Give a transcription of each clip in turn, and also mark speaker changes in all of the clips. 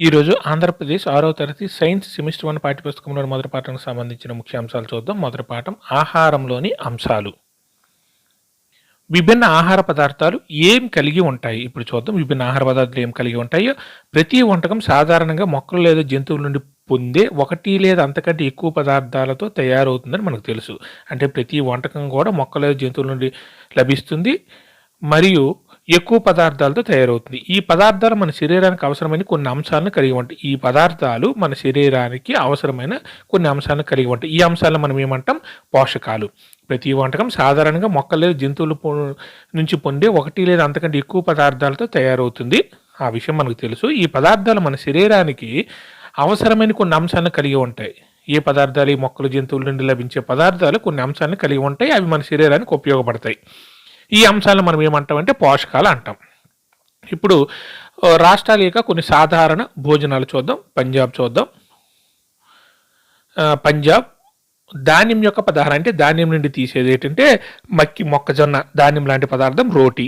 Speaker 1: ఈరోజు ఆంధ్రప్రదేశ్ ఆరవ తరగతి సైన్స్ సెమిస్టర్ వన్ పాఠ్యపుస్తకంలోని మొదటి పాఠానికి సంబంధించిన ముఖ్య అంశాలు చూద్దాం. మొదటి పాఠం ఆహారంలోని అంశాలు. విభిన్న ఆహార పదార్థాలు ఏం కలిగి ఉంటాయి? ఇప్పుడు చూద్దాం. విభిన్న ఆహార పదార్థాలు ఏం కలిగి ఉంటాయో? ప్రతి వంటకం సాధారణంగా మొక్కలు లేదా జంతువుల నుండి పొందే ఒకటి లేదా అంతకంటే ఎక్కువ పదార్థాలతో తయారవుతుందని మనకు తెలుసు. అంటే ప్రతి వంటకం కూడా మొక్కలు లేదా జంతువుల నుండి లభిస్తుంది. మరియు ఎక్కువ పదార్థాలతో తయారవుతుంది. ఈ పదార్థాలు మన శరీరానికి అవసరమైన కొన్ని అంశాలను కలిగి ఉంటాయి. ఈ పదార్థాలు మన శరీరానికి అవసరమైన కొన్ని అంశాలను కలిగి ఉంటాయి. ఈ అంశాలను మనం ఏమంటాం? పోషకాలు. ప్రతి వంటకం సాధారణంగా మొక్కలు లేదా జంతువుల పొ- నుంచి పొందే ఒకటి లేదా అంతకంటే ఎక్కువ పదార్థాలతో తయారవుతుంది. ఆ విషయం మనకు తెలుసు. ఈ పదార్థాలు మన శరీరానికి అవసరమైన కొన్ని అంశాలను కలిగి ఉంటాయి. ఏ పదార్థాలు? ఈ మొక్కలు జంతువుల నుండి లభించే పదార్థాలు కొన్ని అంశాలను కలిగి ఉంటాయి. అవి మన శరీరానికి ఉపయోగపడతాయి. ఈ అంశాలను మనం ఏమంటామంటే పోషకాలు అంటాం. ఇప్పుడు రాష్ట్రాలు రాష్ట్రాల యొక్క కొన్ని సాధారణ భోజనాలు చూద్దాం. పంజాబ్ చూద్దాం. పంజాబ్ ధాన్యం యొక్క పదార్థం అంటే ధాన్యం నుండి తీసేది ఏంటంటే మక్కి మొక్కజొన్న ధాన్యం లాంటి పదార్థం రోటీ.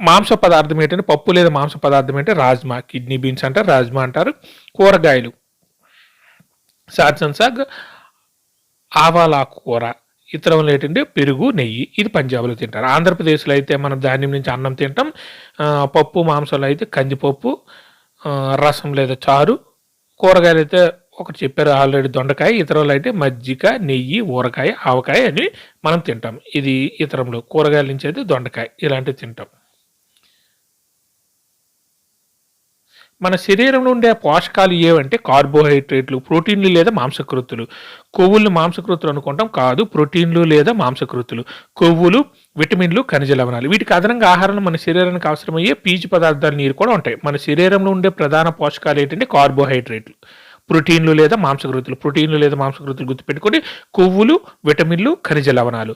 Speaker 1: మాంస పదార్థం ఏంటంటే పప్పు లేదా మాంస పదార్థం ఏంటంటే రాజ్మా కిడ్నీ బీన్స్ అంటారు రాజ్మా అంటారు కూరగాయలు. సార్సన్ సాగ్ ఆవాలాకు కూర. ఇతరంలో ఏంటంటే పెరుగు నెయ్యి ఇది పంజాబ్లో తింటారు. ఆంధ్రప్రదేశ్లో అయితే మనం ధాన్యం నుంచి అన్నం తింటాం. పప్పు మాంసాలు అయితే కందిపప్పు రసం లేదా చారు. కూరగాయలు అయితే ఒకటి చెప్పారు ఆల్రెడీ దొండకాయ ఇతరులు అయితే మజ్జిగ నెయ్యి ఊరకాయ ఆవకాయ అని మనం తింటాం. ఇది ఇతరంలో కూరగాయల నుంచి అయితే దొండకాయ ఇలాంటివి తింటాం. మన శరీరంలో ఉండే పోషకాలు ఏవంటే కార్బోహైడ్రేట్లు ప్రోటీన్లు లేదా మాంసకృతులు. కొవ్వులు మాంసకృతులు అనుకుంటాం కాదు ప్రోటీన్లు లేదా మాంసకృతులు. కొవ్వులు విటమిన్లు ఖనిజ లవణాలు. వీటికి అదనంగా ఆహారంలో మన శరీరానికి అవసరమయ్యే పీచు పదార్థాలు నీరు కూడా ఉంటాయి. మన శరీరంలో ఉండే ప్రధాన పోషకాలు ఏంటంటే కార్బోహైడ్రేట్లు. ప్రోటీన్లు లేదా మాంసకృతులు. ప్రోటీన్లు లేదా మాంసకృతులు గుర్తుపెట్టుకొని కొవ్వులు విటమిన్లు ఖనిజ లవణాలు.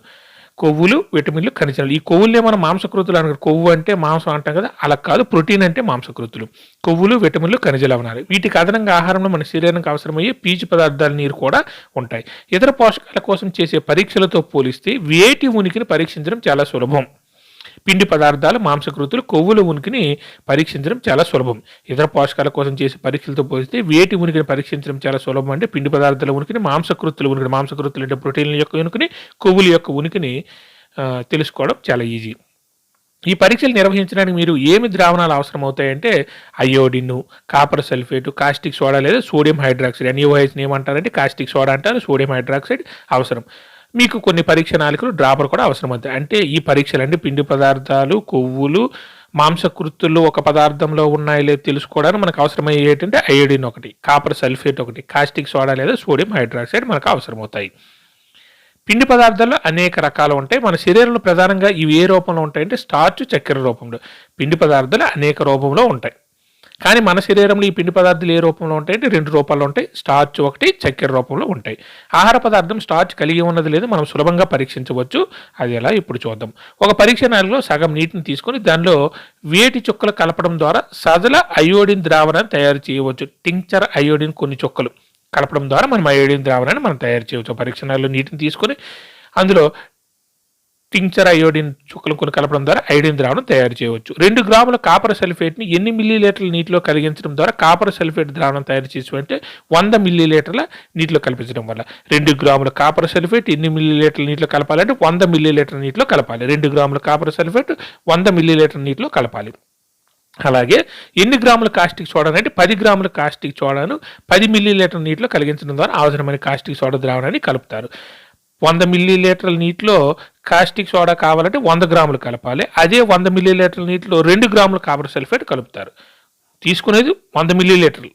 Speaker 1: కొవ్వులు విటమిన్లు ఖనిజాలు. ఈ కొవ్వులే మనం మాంసకృతులు అనగా కొవ్వు అంటే మాంసం అంటాం కదా అలా కాదు ప్రోటీన్ అంటే మాంసకృతులు. కొవ్వులు విటమిన్లు ఖనిజ లవణాలు వీటికి అదనంగా ఆహారంలో మన శరీరానికి అవసరమయ్యే పీచు పదార్థాల నీరు కూడా ఉంటాయి. ఇతర పోషకాల కోసం చేసే పరీక్షలతో పోలిస్తే వేటి ఉనికిని పరీక్షించడం చాలా సులభం. పిండి పదార్థాలు మాంసకృతులు కొవ్వుల ఉనికిని పరీక్షించడం చాలా సులభం. ఇతర పోషకాల కోసం చేసే పరీక్షలతో పోలిస్తే వేటి ఉనికిని పరీక్షించడం చాలా సులభం అంటే పిండి పదార్థాల ఉనికిని మాంసకృతుల ఉనికిని మాంసకృతులు అంటే ప్రోటీన్ల యొక్క ఉనికిని కొవ్వుల యొక్క ఉనికిని తెలుసుకోవడం చాలా ఈజీ. ఈ పరీక్షలు నిర్వహించడానికి మీరు ఏమి ద్రావణాలు అవసరం అవుతాయంటే iodine copper sulphate caustic soda లేదా సోడియం హైడ్రాక్సైడ్ ఎన్యూహెచ్ని ఏమంటారంటే కాస్టిక్ సోడా అంటారు సోడియం హైడ్రాక్సైడ్ అవసరం. మీకు కొన్ని పరీక్ష నాలుకలు డ్రాపర్ కూడా అవసరం అవుతాయి అంటే ఈ పరీక్షలు అంటే పిండి పదార్థాలు కొవ్వులు మాంసకృతులు ఒక పదార్థంలో ఉన్నాయో లేదో తెలుసుకోవడానికి మనకు అవసరమయ్యే ఏంటంటే అయోడిన్ ఒకటి కాపర్ సల్ఫేట్ ఒకటి కాస్టిక్ సోడా లేదా సోడియం హైడ్రాక్సైడ్ మనకు అవసరమవుతాయి. పిండి పదార్థాల్లో అనేక రకాలు ఉంటాయి. మన శరీరంలో ప్రధానంగా ఇవి ఏ రూపంలో ఉంటాయంటే స్టార్చ్ చక్కెర రూపంలో. పిండి పదార్థాలు అనేక రూపంలో ఉంటాయి. కానీ మన శరీరంలో ఈ పిండి పదార్థాలు ఏ రూపంలో ఉంటాయంటే రెండు రూపాల్లో ఉంటాయి. స్టార్చ్ ఒకటి చక్కెర రూపంలో ఉంటాయి. ఆహార పదార్థం స్టార్చ్ కలిగి ఉన్నది లేదు మనం సులభంగా పరీక్షించవచ్చు. అది ఎలా ఇప్పుడు చూద్దాం. ఒక పరీక్ష నాలుగులో సగం నీటిని తీసుకొని దానిలో వేటి చుక్కలు కలపడం ద్వారా సజల అయోడిన్ ద్రావణాన్ని తయారు చేయవచ్చు. టింక్చర్ అయోడిన్ కొన్ని చుక్కలు కలపడం ద్వారా మనం అయోడిన్ ద్రావణాన్ని మనం తయారు చేయవచ్చు. పరీక్షణాల్లో నీటిని తీసుకొని అందులో టింక్చర్ అయోడిన్ చుక్కలు కొన్ని కలపడం ద్వారా అయోడిన్ ద్రావణం తయారు చేయవచ్చు. రెండు గ్రాముల కాపర్ సల్ఫేట్ని ఎన్ని మిల్లీ లీటర్ల నీటిలో కలిగించడం ద్వారా కాపర్ సల్ఫేట్ ద్రావణం తయారు చేసి వంద మిల్లీ లీటర్ల నీటిలో కల్పించడం వల్ల. రెండు గ్రాముల కాపర్ సల్ఫేట్ ఎన్ని మిల్లీలీటర్ల నీటిలో కలపాలంటే వంద మిల్లీ లీటర్ల నీటిలో కలపాలి. రెండు గ్రాముల కాపర్ సల్ఫేట్ వంద మిల్లీలీటర్ల నీటిలో కలపాలి. అలాగే ఎన్ని గ్రాముల కాస్టిక్ సోడా అంటే పది గ్రాముల కాస్టిక్ సోడాను పది మిల్లీలీటర్ నీటిలో కలిగించడం ద్వారా అవసరమైన కాస్టిక్ సోడా ద్రావణాన్ని కలుపుతారు. వంద మిల్లీ లీటర్ల నీటిలో కాస్టిక్ సోడా కావాలంటే వంద గ్రాములు కలపాలి. అదే వంద మిల్లీ లీటర్ల నీటిలో రెండు గ్రాములు కాపర్ సల్ఫేట్ కలుపుతారు. తీసుకునేది వంద మిల్లీ లీటర్లు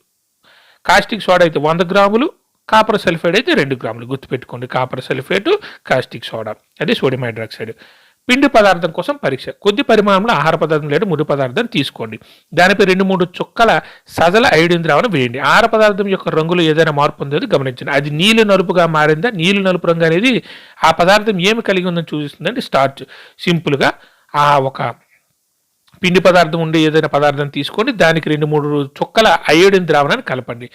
Speaker 1: కాస్టిక్ సోడా అయితే వంద గ్రాములు కాపర్ సల్ఫేట్ అయితే రెండు గ్రాములు. గుర్తుపెట్టుకోండి కాపర్ సల్ఫేటు కాస్టిక్ సోడా. అదే సోడియం హైడ్రాక్సైడ్. పిండి పదార్థం కోసం పరీక్ష. కొద్ది పరిమాణంలో ఆహార పదార్థం లేదా ముడి పదార్థం తీసుకోండి. దానిపై రెండు మూడు చుక్కల సజల ఐడిన్ ద్రావణం వేయండి. ఆహార పదార్థం యొక్క రంగులో ఏదైనా మార్పు ఉందో గమనించండి. అది నీలి నలుపుగా మారిందా? నీలి నలుపు రంగు అనేది ఆ పదార్థం ఏమి కలిగి ఉందని చూపిస్తుందంటే స్టార్చ్. సింపుల్గా ఆ ఒక పిండి పదార్థం ఉండే ఏదైనా పదార్థం తీసుకొని దానికి రెండు మూడు చుక్కల అయోడిన్ ద్రావణాన్ని కలపండి.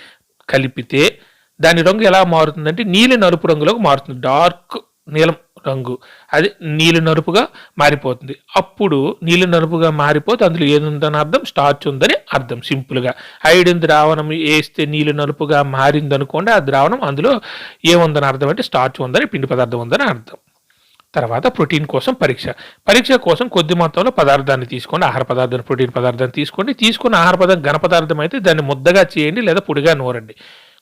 Speaker 1: కలిపితే దాని రంగు ఎలా మారుతుందంటే నీలి నలుపు రంగులోకి మారుతుంది. డార్క్ నీలం. రంగు. అది నీలి నలుపుగా మారిపోతుంది. అప్పుడు నీలి నలుపుగా మారిపోతే అందులో ఏముందని అర్థం? స్టార్చ్ ఉందని అర్థం. సింపుల్గా. ఐడిన్ ద్రావణం వేస్తే నీలి నలుపుగా మారింది అనుకోండి ఆ ద్రావణం అందులో ఏముందని అర్థం అంటే స్టార్చ్ ఉందని పిండి పదార్థం ఉందని అర్థం. తర్వాత ప్రోటీన్ కోసం పరీక్ష. పరీక్ష కోసం కొద్ది మొత్తంలో పదార్థాన్ని తీసుకోండి. ఆహార పదార్థాన్ని ప్రోటీన్ పదార్థాన్ని తీసుకోండి. తీసుకున్న ఆహార పదార్థం ఘన పదార్థం అయితే దాన్ని ముద్దగా చేయండి లేదా పొడిగా నూరండి.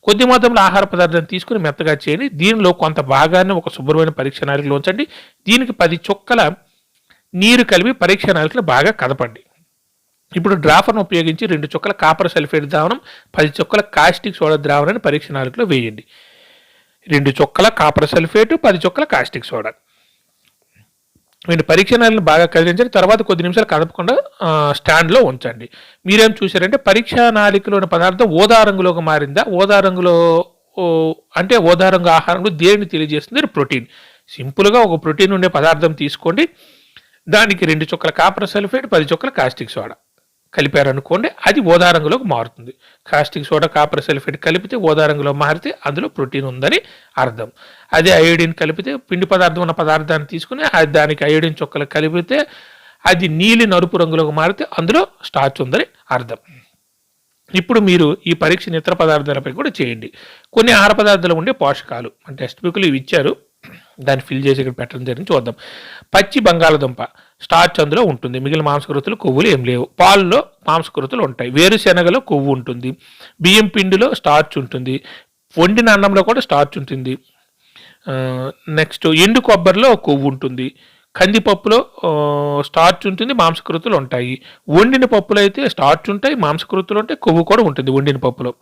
Speaker 1: కొద్ది మొత్తంలో ఆహార పదార్థాన్ని తీసుకుని మెత్తగా చేయండి. దీనిలో కొంత భాగాన్ని ఒక శుభ్రమైన పరీక్ష నాలికలో ఉంచండి. దీనికి పది చుక్కల నీరు కలిపి పరీక్ష నాలికలు బాగా కదపండి. ఇప్పుడు డ్రాఫర్ను ఉపయోగించి రెండు చుక్కల కాపర్ సల్ఫేట్ ద్రావణం పది చుక్కల కాస్టిక్ సోడా ద్రావణాన్ని పరీక్ష నాలుగులో వేయండి. రెండు చుక్కల కాపర్ సల్ఫేటు పది చుక్కల కాస్టిక్ సోడా. నేను పరీక్ష నాళ్ళని బాగా కదిలించండి తర్వాత కొద్ది నిమిషాలు కదపకుండా స్టాండ్లో ఉంచండి. మీరేం చూసారంటే పరీక్షా నాళికలోని పదార్థం ఓదా రంగులోకి మారిందా? ఓదా రంగులో ఓ, అంటే ఓదా రంగు ఆహారంలో దేనిని తెలియజేస్తుంది? ప్రోటీన్. సింపుల్గా ఒక ప్రోటీన్ ఉండే పదార్థం తీసుకోండి. దానికి రెండు చుక్కల కాపర్ సల్ఫేట్ పది చుక్కల కాస్టిక్ సోడా. కలిపారనుకోండి అది ఓదా రంగులోకి మారుతుంది. కాస్టిక్ సోడా కాపర్ సల్ఫేట్ కలిపితే ఓదా రంగులో మారితే అందులో ప్రోటీన్ ఉందని అర్థం. అదే అయోడిన్ కలిపితే పిండి పదార్థం ఉన్న పదార్థాన్ని తీసుకుని అది దానికి అయోడిన్ చుక్కలు కలిపితే అది నీలి నలుపు రంగులోకి మారితే అందులో స్టార్చ్ ఉందని అర్థం. ఇప్పుడు మీరు ఈ పరీక్ష ఇతర పదార్థాలపై కూడా చేయండి. కొన్ని ఆహార పదార్థాలు ఉండే పోషకాలు అంటే టెక్స్ట్ బుక్లు ఇవి ఇచ్చారు. దాన్ని ఫిల్ చేసి ఇక్కడ పెట్టడం జరిగింది. చూద్దాం. పచ్చి బంగాళదుంప స్టార్చ్ అందులో ఉంటుంది. మిగిలిన మాంసకృతులు కొవ్వులు ఏం లేవు. పాల్లో మాంసకృతులు ఉంటాయి. వేరుశెనగలో కొవ్వు ఉంటుంది. బియ్యం పిండిలో స్టార్చ్ ఉంటుంది. వండిన అన్నంలో కూడా స్టార్చ్ ఉంటుంది. నెక్స్ట్ ఎండు కొబ్బరిలో కొవ్వు ఉంటుంది. కందిపప్పులో స్టార్చ్ ఉంటుంది మాంసకృతులు ఉంటాయి. వండిన పప్పులో అయితే స్టార్చ్ ఉంటాయి మాంసకృతులు ఉంటాయి కొవ్వు కూడా ఉంటుంది వండిన పప్పులో.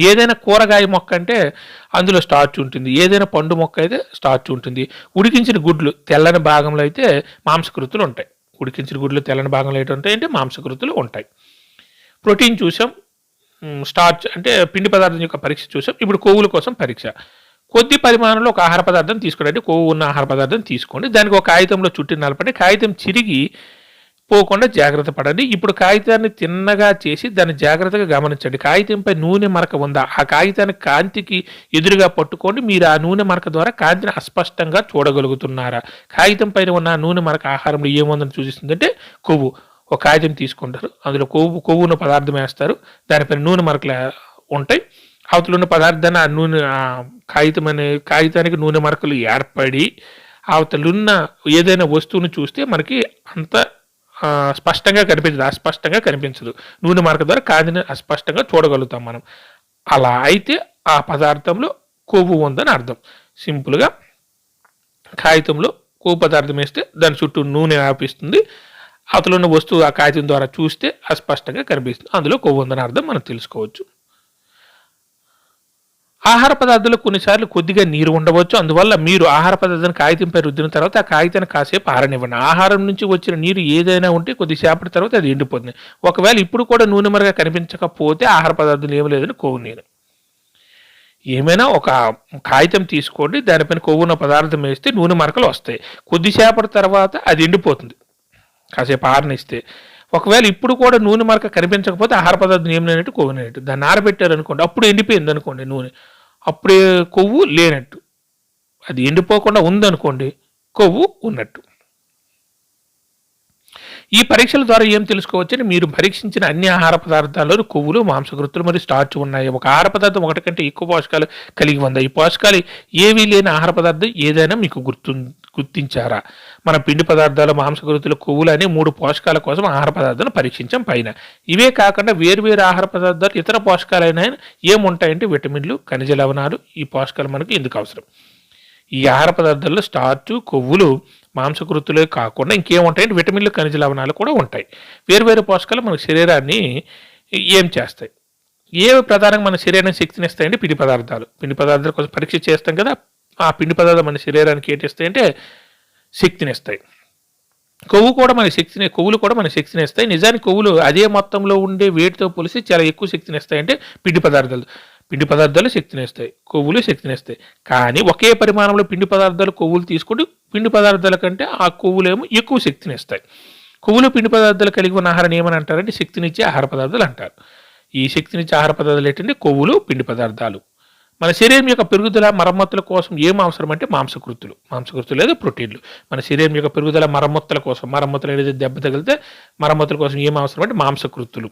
Speaker 1: ఏదైనా కూరగాయ మొక్క అంటే అందులో స్టార్చ్ ఉంటుంది. ఏదైనా పండు మొక్క అయితే స్టార్చ్ ఉంటుంది. ఉడికించిన గుడ్లు తెల్లని భాగంలో అయితే మాంసకృతులు ఉంటాయి. ఉడికించిన గుడ్లు తెల్లని భాగంలో ఏంటి ఉంటాయి అంటే మాంసకృతులు ఉంటాయి. ప్రోటీన్ చూసాం. స్టార్చ్ అంటే పిండి పదార్థం యొక్క పరీక్ష చూసాం. ఇప్పుడు కొవ్వుల కోసం పరీక్ష. కొద్ది పరిమాణంలో ఒక ఆహార పదార్థం తీసుకోండి. అంటే కొవ్వు ఉన్న ఆహార పదార్థం తీసుకోండి. దానికి ఒక కాగితంలో చుట్టి నలపండి. కాగితం చిరిగి పోకుండా జాగ్రత్త పడండి. ఇప్పుడు కాగితాన్ని తిన్నగా చేసి దాన్ని జాగ్రత్తగా గమనించండి. కాగితంపై నూనె మరక ఉందా? ఆ కాగితాన్ని కాంతికి ఎదురుగా పట్టుకోండి. మీరు ఆ నూనె మరక ద్వారా కాంతిని అస్పష్టంగా చూడగలుగుతున్నారా? కాగితం పైన ఉన్న నూనె మరక ఆహారంలో ఏముందని సూచిస్తుందంటే కొవ్వు. ఒక కాగితం తీసుకుంటారు. అందులో కొవ్వు కొవ్వున్న పదార్థం వేస్తారు. దానిపైన నూనె మరకలు ఉంటాయి. అవతల ఉన్న పదార్థాన్ని ఆ నూనె కాగితం అనే కాగితానికి నూనె మరకలు ఏర్పడి అవతలున్న ఏదైనా వస్తువును చూస్తే మనకి అంత స్పష్టంగా కనిపించదు. అస్పష్టంగా కనిపించదు. నూనె మార్గం ద్వారా కాంతిని అస్పష్టంగా చూడగలుగుతాం మనం. అలా అయితే ఆ పదార్థంలో కొవ్వు ఉందని అర్థం. సింపుల్గా కాగితంలో కొవ్వు పదార్థం వేస్తే దాని చుట్టూ నూనె ఆపిస్తుంది. అతలో ఉన్న వస్తువు ఆ కాగితం ద్వారా చూస్తే అస్పష్టంగా కనిపిస్తుంది. అందులో కొవ్వు ఉందని అర్థం మనం తెలుసుకోవచ్చు. ఆహార పదార్థాలు కొన్నిసార్లు కొద్దిగా నీరు ఉండవచ్చు. అందువల్ల మీరు ఆహార పదార్థాన్ని కాగితంపై రుద్దిన తర్వాత ఆ కాగితాన్ని కాసేపు ఆరనివ్వండి. ఆహారం నుంచి వచ్చిన నీరు ఏదైనా ఉంటే కొద్దిసేపటి తర్వాత అది ఎండిపోతుంది. ఒకవేళ ఇప్పుడు కూడా నూనె మరగా కనిపించకపోతే ఆహార పదార్థాలు ఏమి లేదని కొవ్వు నీరు. ఏమైనా ఒక కాగితం తీసుకోండి. దానిపైన కొవ్వున్న పదార్థం వేస్తే నూనె మరకలు వస్తాయి. కొద్దిసేపటి తర్వాత అది ఎండిపోతుంది. కాసేపు ఆరనిస్తే. ఒకవేళ ఇప్పుడు కూడా నూనె మరక కనిపించకపోతే ఆహార పదార్థం ఏం లేనట్టు కొవ్వు దాన్ని ఆరబెట్టారు అనుకోండి అప్పుడు ఎండిపోయింది అనుకోండి నూనె. అప్పుడే కొవ్వు లేనట్టు. అది ఎండిపోకుండా ఉందనుకోండి కొవ్వు ఉన్నట్టు. ఈ పరీక్షల ద్వారా ఏం తెలుసుకోవచ్చని మీరు పరీక్షించిన అన్ని ఆహార పదార్థాల్లో కొవ్వులు మాంసకృతులు మరియు స్టార్చ్ ఉన్నాయి. ఒక ఆహార పదార్థం ఒకటి కంటే ఎక్కువ పోషకాలు కలిగి ఉంది. ఈ పోషకాలు ఏవీ లేని ఆహార పదార్థం ఏదైనా మీకు గుర్తు గుర్తించారా? మన పిండి పదార్థాలు మాంసకృతులు కొవ్వులు అనే మూడు పోషకాల కోసం ఆహార పదార్థాలను పరీక్షించాం పైన. ఇవే కాకుండా వేరువేరు ఆహార పదార్థాలు ఇతర పోషకాలైన ఏముంటాయంటే విటమిన్లు ఖనిజ లవణాలు ఈ పోషకాలు మనకు ఎందుకు అవసరం? ఈ ఆహార పదార్థాల్లో స్టార్చ్ కొవ్వులు మాంసకృతులే కాకుండా ఇంకేముంటాయంటే విటమిన్లు ఖనిజ లవణాలు కూడా ఉంటాయి. వేరువేరు పోషకాలు మన శరీరాన్ని ఏం చేస్తాయి? ఏ ప్రధానంగా మన శరీరానికి శక్తిని ఇస్తాయంటే పిండి పదార్థాలు. పిండి పదార్థాల కోసం పరీక్ష చేస్తాం కదా ఆ పిండి పదార్థాలు మన శరీరానికి ఏంటి ఇస్తాయంటే శక్తిని ఇస్తాయి. కొవ్వు కూడా మన శక్తిని కొవ్వులు కూడా మన శక్తిని ఇస్తాయి. నిజానికి కొవ్వులు అదే మొత్తంలో ఉండే వేటితో పోలిసి చాలా ఎక్కువ శక్తిని ఇస్తాయంటే పిండి పదార్థాలు. పిండి పదార్థాలు శక్తిని ఇస్తాయి కొవ్వులు శక్తిని ఇస్తాయి కానీ ఒకే పరిమాణంలో పిండి పదార్థాలు కొవ్వులు తీసుకుంటే పిండి పదార్థాల కంటే ఆ కొవ్వులేమో ఎక్కువ శక్తిని ఇస్తాయి కొవ్వులు పిండి పదార్థాలు కలిగి ఉన్న ఆహారం ఏమని అంటారంటే శక్తినిచ్చే ఆహార పదార్థాలు అంటారు. ఈ శక్తినిచ్చే ఆహార పదార్థాలు ఏంటంటే కొవ్వులు పిండి పదార్థాలు. మన శరీరం యొక్క పెరుగుదల మరమ్మతుల కోసం ఏం అవసరం అంటే మాంసకృతులు. మాంసకృతులు లేదా ప్రోటీన్లు. మన శరీరం యొక్క పెరుగుదల మరమ్మతుల కోసం మరమ్మతులు అనేది దెబ్బ తగిలితే మరమ్మతుల కోసం ఏం అవసరం అంటే మాంసకృతులు.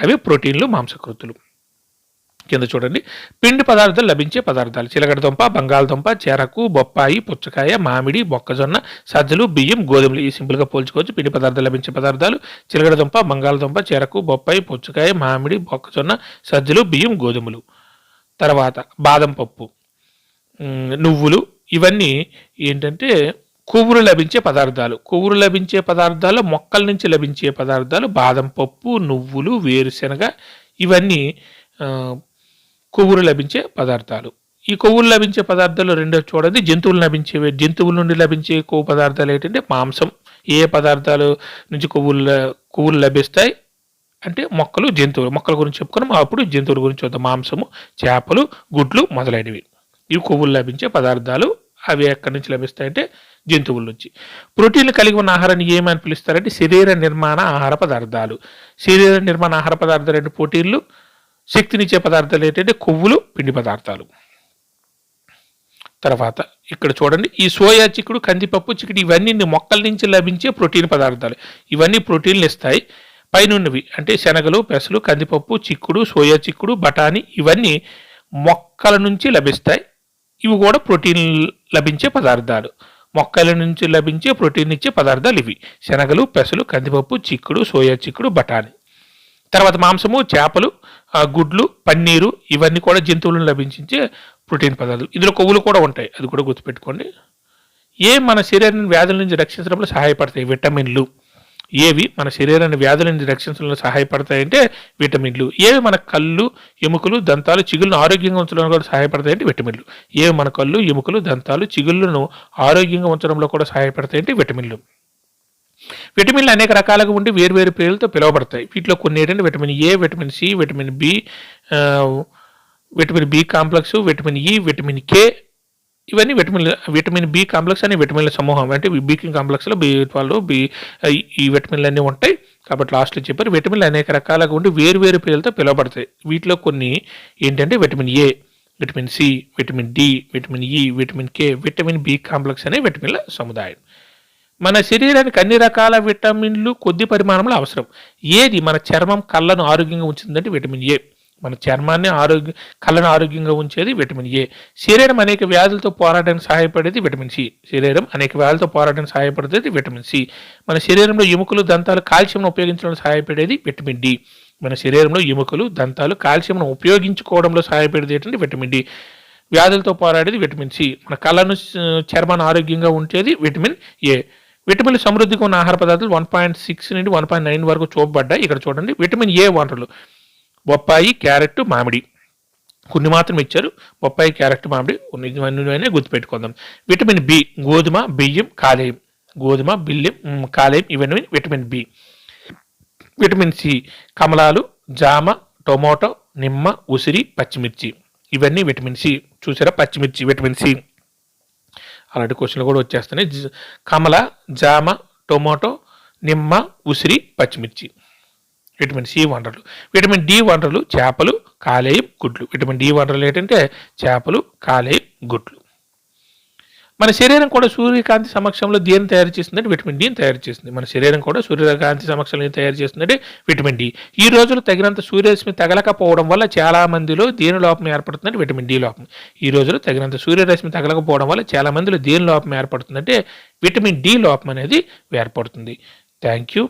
Speaker 1: అవి ప్రోటీన్లు మాంసకృతులు. కింద చూడండి. పిండి పదార్థాలు లభించే పదార్థాలు. చిలకడదుంప బంగాళదుంప చెరకు బొప్పాయి పుచ్చకాయ మామిడి మొక్కజొన్న సజ్జలు బియ్యం గోధుమలు ఈ సింపుల్గా పోల్చుకోవచ్చు. పిండి పదార్థాలు లభించే పదార్థాలు చిలకడదుంప బంగాళదుంప చెరకు బొప్పాయి పుచ్చకాయ మామిడి మొక్కజొన్న సజ్జలు బియ్యం గోధుమలు. తర్వాత బాదం పప్పు. నువ్వులు ఇవన్నీ ఏంటంటే కొవ్వులు లభించే పదార్థాలు. కొవ్వులు లభించే పదార్థాలు మొక్కల నుంచి లభించే పదార్థాలు బాదం పప్పు నువ్వులు వేరుశెనగ ఇవన్నీ కొవ్వులు లభించే పదార్థాలు. ఈ కొవ్వులు లభించే పదార్థాలు రెండో చూడండి. జంతువులు లభించేవి జంతువుల నుండి లభించే కొవ్వు పదార్థాలు ఏంటంటే మాంసం. ఏ పదార్థాలు నుంచి కొవ్వులు కొవ్వులు లభిస్తాయి? అంటే మొక్కలు జంతువులు. మొక్కల గురించి చెప్పుకున్నాం. అప్పుడు జంతువుల గురించి చూద్దాం. మాంసము చేపలు గుడ్లు మొదలైనవి. ఇవి కొవ్వులు లభించే పదార్థాలు అవి ఎక్కడి నుంచి లభిస్తాయంటే జంతువుల నుంచి. ప్రోటీన్లు కలిగి ఉన్న ఆహారాన్ని ఏమని పిలుస్తారంటే శరీర నిర్మాణ ఆహార పదార్థాలు. శరీర నిర్మాణ ఆహార పదార్థాలు అంటే ప్రోటీన్లు. శక్తినిచ్చే పదార్థాలు ఏంటంటే కొవ్వులు పిండి పదార్థాలు. తర్వాత ఇక్కడ చూడండి ఈ సోయా చిక్కుడు కందిపప్పు చిక్కుడు ఇవన్నీ మొక్కల నుంచి లభించే ప్రోటీన్ పదార్థాలు. ఇవన్నీ ప్రోటీన్లు ఇస్తాయి. పైనున్నవి అంటే శనగలు పెసలు కందిపప్పు చిక్కుడు సోయా చిక్కుడు బఠానీ ఇవన్నీ మొక్కల నుంచి లభిస్తాయి. ఇవి కూడా ప్రోటీన్ లభించే పదార్థాలు. మొక్కల నుంచి లభించే ప్రోటీన్ ఇచ్చే పదార్థాలు ఇవి. శనగలు పెసలు కందిపప్పు చిక్కుడు సోయా చిక్కుడు బఠానీ. తర్వాత మాంసము చేపలు గుడ్లు పన్నీరు ఇవన్నీ కూడా జంతువులను లభించే ప్రోటీన్ పదార్థాలు. ఇందులో కొవ్వులు కూడా ఉంటాయి. అది కూడా గుర్తుపెట్టుకోండి. ఏ మన శరీరాన్ని వ్యాధుల నుంచి రక్షించడంలో సహాయపడతాయి? విటమిన్లు. ఏవి మన శరీరాన్ని వ్యాధుల నుంచి రక్షించడంలో సహాయపడతాయంటే విటమిన్లు. ఏవి మన కళ్ళు ఎముకలు దంతాలు చిగుళ్ళను ఆరోగ్యంగా ఉంచడంలో కూడా సహాయపడతాయంటే విటమిన్లు. ఏవి మన కళ్ళు ఎముకలు దంతాలు చిగుళ్ళను ఆరోగ్యంగా ఉంచడంలో కూడా సహాయపడతాయంటే విటమిన్లు. విటమిన్లు అనేక రకాలుగా ఉండి వేరువేరు పేర్లతో పిలువబడతాయి. వీటిలో కొన్ని ఏంటంటే vitamin A vitamin C vitamin B vitamin B complex vitamin E vitamin K. ఇవన్నీ విటమిన్ విటమిన్ బి కాంప్లెక్స్ అనే విటమిన్ల సమూహం. అంటే బీకింగ్ కాంప్లెక్స్లో బి ట్వెల్వ్ బి ఈ విటమిన్లు అన్నీ ఉంటాయి. కాబట్టి లాస్ట్లో చెప్పారు విటమిన్లు అనేక రకాలుగా ఉండి వేరు వేరు పేర్లతో పిలువబడతాయి. వీటిలో కొన్ని ఏంటంటే vitamin A vitamin C vitamin D vitamin E vitamin K vitamin B complex అనే విటమిన్ల సముదాయం. మన శరీరానికి అన్ని రకాల విటమిన్లు కొద్ది పరిమాణంలో అవసరం. ఏది? మన చర్మం కళ్ళను ఆరోగ్యంగా ఉంచుతుందంటే విటమిన్ ఏ. మన చర్మాన్ని ఆరోగ్య కళ్ళను ఆరోగ్యంగా ఉంచేది విటమిన్ ఏ. శరీరం అనేక వ్యాధులతో పోరాడడానికి సహాయపడేది విటమిన్ సి. శరీరం అనేక వ్యాధులతో పోరాడడానికి సహాయపడేది విటమిన్ సి. మన శరీరంలో ఎముకలు దంతాలు కాల్షియంను ఉపయోగించడానికి సహాయపడేది విటమిన్ డి. మన శరీరంలో ఎముకలు దంతాలు కాల్షియంను ఉపయోగించుకోవడంలో సహాయపడేది ఏంటంటే విటమిన్ డి. వ్యాధులతో పోరాడేది విటమిన్ సి. మన కళ్ళను చర్మాన్ని ఆరోగ్యంగా ఉంచేది విటమిన్ ఏ. విటమిన్ సమృద్ధిగా ఉన్న ఆహార పదార్థాలు వన్ పాయింట్ సిక్స్ నుండి వన్ పాయింట్ నైన్ వరకు చూపబడ్డాయి. ఇక్కడ చూడండి. విటమిన్ ఏ వనరులు. బొప్పాయి క్యారెట్ మామిడి. కొన్ని మాత్రం ఇచ్చారు. బొప్పాయి క్యారెట్ మామిడి. ఇవన్నీ గుర్తుపెట్టుకుందాం. విటమిన్ బి గోధుమ బియ్యం కాలేయం. గోధుమ బియ్యం కాలేయం ఇవన్నీ విటమిన్ బి విటమిన్ సి కమలాలు జామ టొమాటో నిమ్మ ఉసిరి పచ్చిమిర్చి. ఇవన్నీ విటమిన్ సి చూసారా? పచ్చిమిర్చి విటమిన్ సి అలాంటి క్వశ్చన్లు కూడా వచ్చేస్తున్నాయి. కమల జామ టొమాటో నిమ్మ ఉసిరి పచ్చిమిర్చి. విటమిన్ సి వనరులు విటమిన్ డి వనరులు చేపలు కాలేయం గుడ్లు. విటమిన్ డి వనరులు ఏంటంటే చేపలు కాలేయం గుడ్లు. మన శరీరం కూడా సూర్యకాంతి సమక్షంలో దేని తయారు చేస్తుందంటే విటమిన్ డిని తయారు చేస్తుంది. మన శరీరం కూడా సూర్యకాంతి సమక్షంలో తయారు చేస్తుందంటే విటమిన్ డి. ఈ రోజులు తగినంత సూర్యరశ్మి తగలకపోవడం వల్ల చాలా మందిలో దేని లోపం ఏర్పడుతుందంటే విటమిన్ డి లోపం. ఈ రోజులు తగినంత సూర్యరశ్మి తగలకపోవడం వల్ల చాలా మందిలో దేని లోపం ఏర్పడుతుందంటే విటమిన్ డి లోపం అనేది ఏర్పడుతుంది. Thank you